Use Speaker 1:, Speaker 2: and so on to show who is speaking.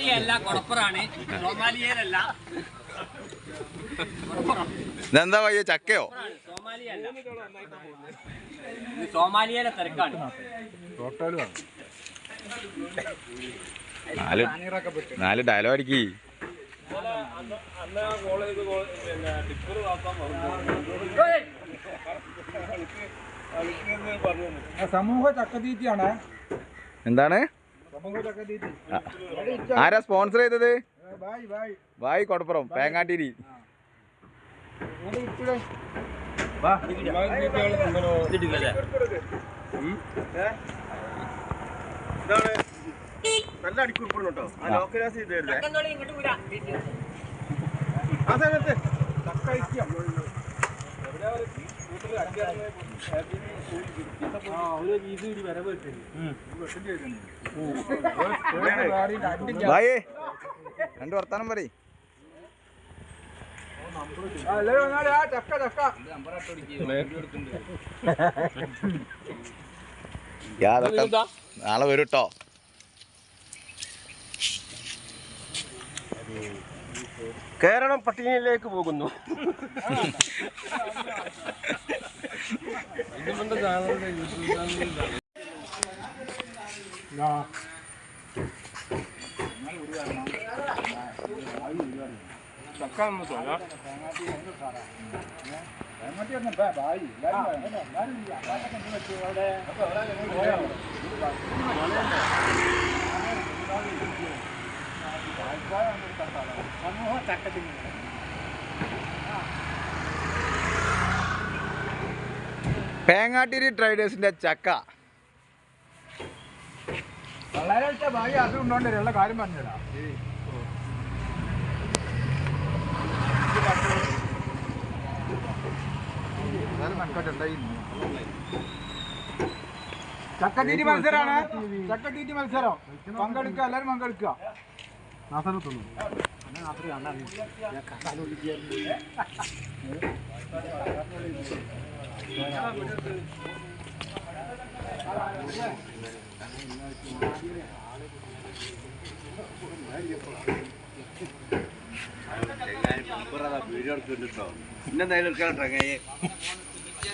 Speaker 1: സോമാലിയല്ല കൊടപ്പറാണ്.
Speaker 2: ഇതെന്താ വയ്യ ചക്കയോ?
Speaker 1: സോമാലിയയിലെ തിരക്കാണ്.
Speaker 2: നാല് നാല് ഡയലോഗ് അടിക്കി
Speaker 3: സമൂഹ ചക്കതീറ്റിയാണ്.
Speaker 2: എന്താണ്? ആരാ സ്പോൺസർ ചെയ്തത്? വായി കൊടപ്പുറം പേങ്ങാട്ടിരി.
Speaker 4: നല്ല അടിക്കുറിപ്പുണ്ട് കേട്ടോ. ആ ലോക്കലാസ് ചെയ്ത് ആ സമയത്ത്
Speaker 2: വായേ രണ്ട് വർത്താനം യാതൊക്കെ നാളെ വരും
Speaker 4: കേരളം പട്ടിണിയിലേക്ക് പോകുന്നു.
Speaker 3: ബായ് എല്ലാവരും എല്ലാവരും അവിടെ സമൂഹ ചക്കത്തിന്
Speaker 2: പേങ്ങാട്ടിരി ട്രൈഡേഴ്സിന്റെ ചക്ക.
Speaker 3: വളരെ ഭാഗ്യ അത് ഉണ്ടോണ്ടേ ഉള്ള കാര്യം പറഞ്ഞടാ ചക്കത്തീറ്റി മത്സരമാണ് ചക്കത്തീറ്റി മത്സരം. പങ്കെടുക്കുക എല്ലാവരും പങ്കെടുക്കുക.
Speaker 4: വീഡിയോ എടുക്കുന്നുണ്ടോ പിന്നെ എടുക്കാൻ